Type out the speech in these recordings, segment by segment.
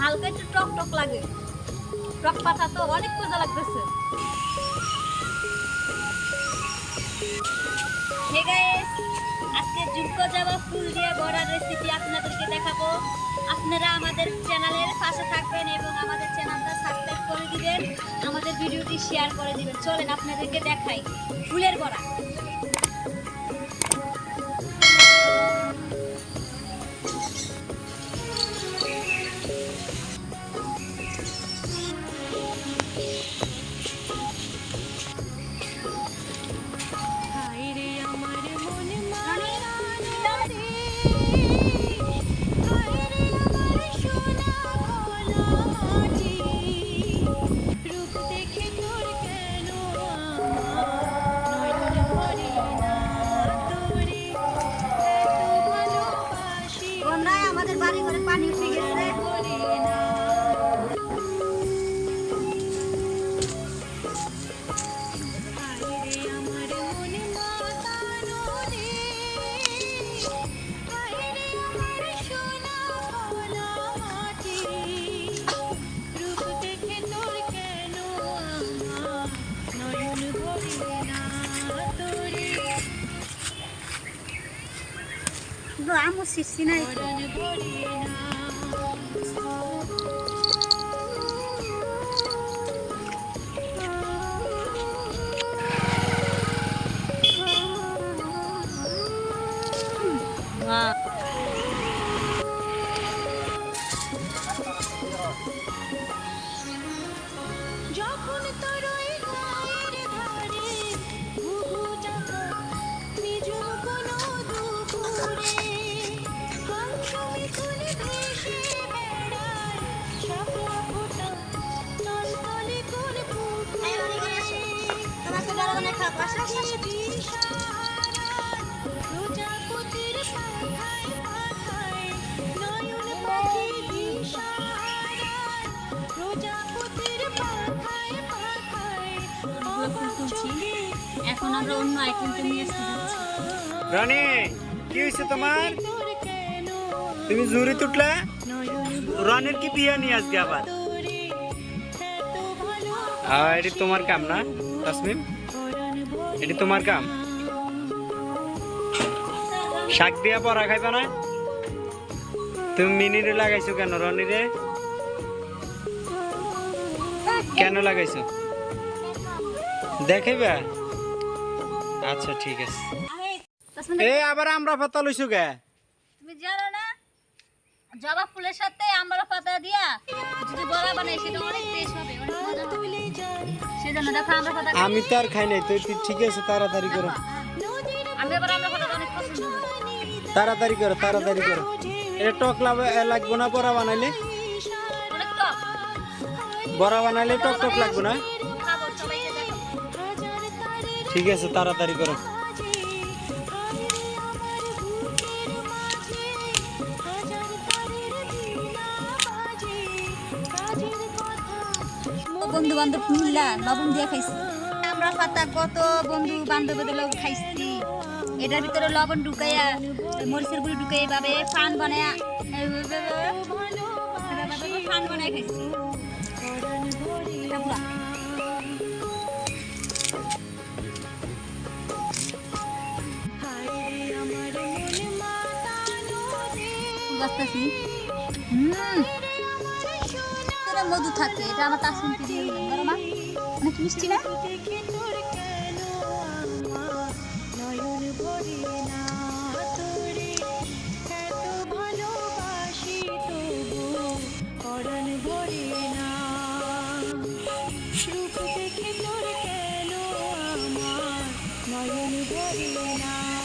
হালকা একটু টক টক লাগে। টক পাতা তো অনেক মজা লাগতেছে। আজকে যোগ্য যাওয়া ফুল দিয়ে বড়ার রেসিপি আপনাদেরকে দেখাবো। আপনারা আমাদের চ্যানেলের পাশে থাকবেন এবং আমাদের চ্যানেলটা সাবস্ক্রাইব করে দিবেন। আমাদের ভিডিওটি শেয়ার করে দিবেন। চলেন আপনাদেরকে দেখাই ফুলের বড়া। lá, mocinha. আমরা অন্য আইটেমটা নিয়ে আসতে যাচ্ছি। কি হয়েছে তোমার? তুমি জুরি তুটলা? রনির কি বিয়ে নিয়ে আজকে আবার? এটি তোমার কাম না, তাসমিম? এটি তোমার কাম। শাক দিয়া পরা খাইবা না? তুমি মিনিরে লাগাইছো কেন রনিরে? কেন লাগাইছো? দেখাইবা? আচ্ছা ঠিক আছে। এ আবার আমরা পাতা লইছো গে? তুমি জানো না জবা ফুলের সাথে আমরা পাতা দিয়া যদি বড়া বানাই সেটা অনেক টেস্ট হবে সেজন্য দেখো আমরা পাতা আমি তো আর খাই নাই তুই ঠিক আছে তাড়াতাড়ি করো। আমি আবার আমরা পাতা অনেক পছন্দ তাড়াতাড়ি করো তাড়াতাড়ি করো। এটা টক লাগবো না বড়া বানাইলে? বড়া বানাইলে টক টক লাগবো না? ঠিক আছে, তাড়াতাড়ি করো। বন্ধু বান্ধব মিল্লা লবণ দিয়ে খাইছি। আমরা পাতা কত বন্ধু বান্ধবদের লোক খাইছি। এটার ভিতরে লবণ ঢুকাইয়া, মরিচের গুঁড়ি ঢুকাই ভাবে ফান বানায়া ফান বানায় খাইছি। বাঁচতেছি মধু থাকে এটা আমার বড় মা। অনেক মিষ্টি না? নয়ন ভরে না?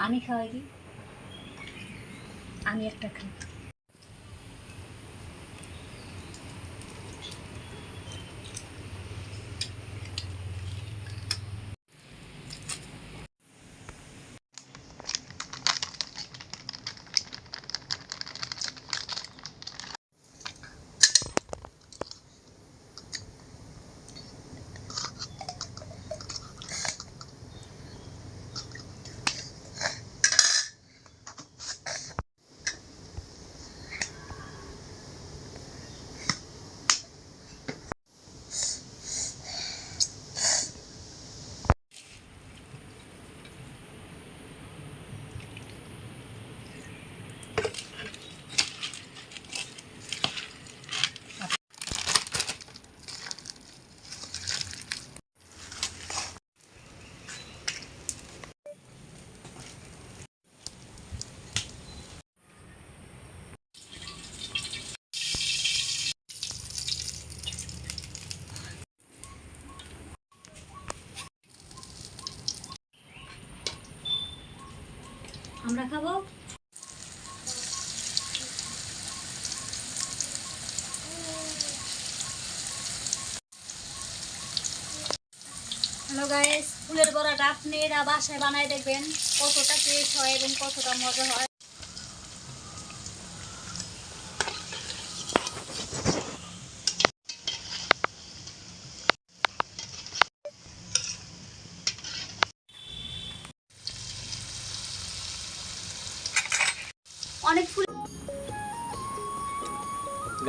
আমি খাওয়াই দিই। আমি একটা খাই। আমরা খাব হ্যালো গাইস, ফুলের বড়াটা আপনারা বাসায় বানায় দেখবেন কতটা টেস্ট হয় এবং কতটা মজা হয়।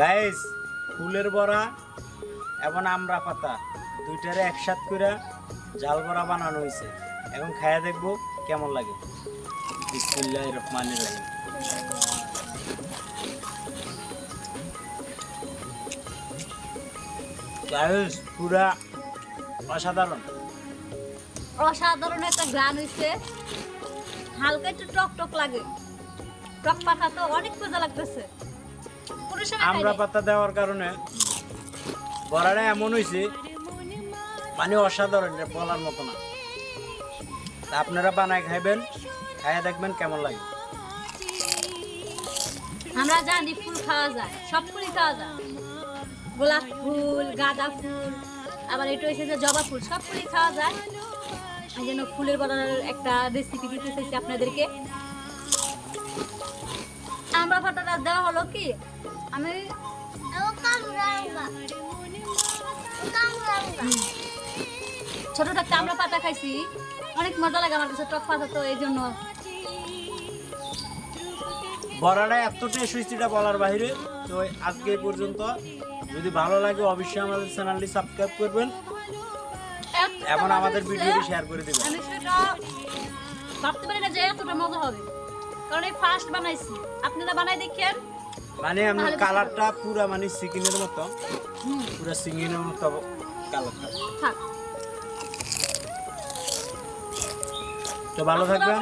গাইস, ফুলের বড়া এবং আমরা পাতা, দুইটারে একসাথ করে জাল বড়া বানানো হয়েছে। এখন খায়া দেখব কেমন লাগে। বিসমিল্লাহ অসাধারণ। অসাধারণ একটা গ্রান হয়েছে হালকা একটু টক টক লাগে। টক পাতা তো অনেক মজা লাগতেছে। নাই। পাতা দেওয়ার কারণে বড়াটা এমন হয়েছে মানে অসাধারণ বলার মতো না। আপনারা বানায় খাইবেন খাইয়া দেখবেন কেমন লাগে। আমরা জানি ফুল খাওয়া যায় সব ফুলই খাওয়া যায়। গোলাপ ফুল গাঁদা ফুল আবার এটা হয়েছে যে জবা ফুল সব ফুলই খাওয়া যায়। এই জন্য ফুলের বড়ার একটা রেসিপি দিতে চাইছি আপনাদেরকে। আমরা ফাটাটা দেওয়া হলো কি? আমি ছোট থাকতে আমরা পাতা খাইছি। অনেক মজা লাগে আমার কাছে টক পাতা তো এই জন্য। বড়াটা এত টেস্ট হয়েছে বলার বাইরে তো আজকে পর্যন্ত। যদি ভালো লাগে অবশ্যই আমাদের চ্যানেলটি সাবস্ক্রাইব করবেন। এবং আমাদের। ভিডিওটি শেয়ার করে দেবেন। আমি সেটা ভাবতে পারি না যে এতটা মজা হবে। কারণ এই ফার্স্ট বানাইছি। আপনারা বানাই দেখেন। মানে আমি কালারটা পুরা মানে সিকিনের মতো। পুরো সিঙ্গিনের মতো কালারটা। থাক। তো ভালো থাকবেন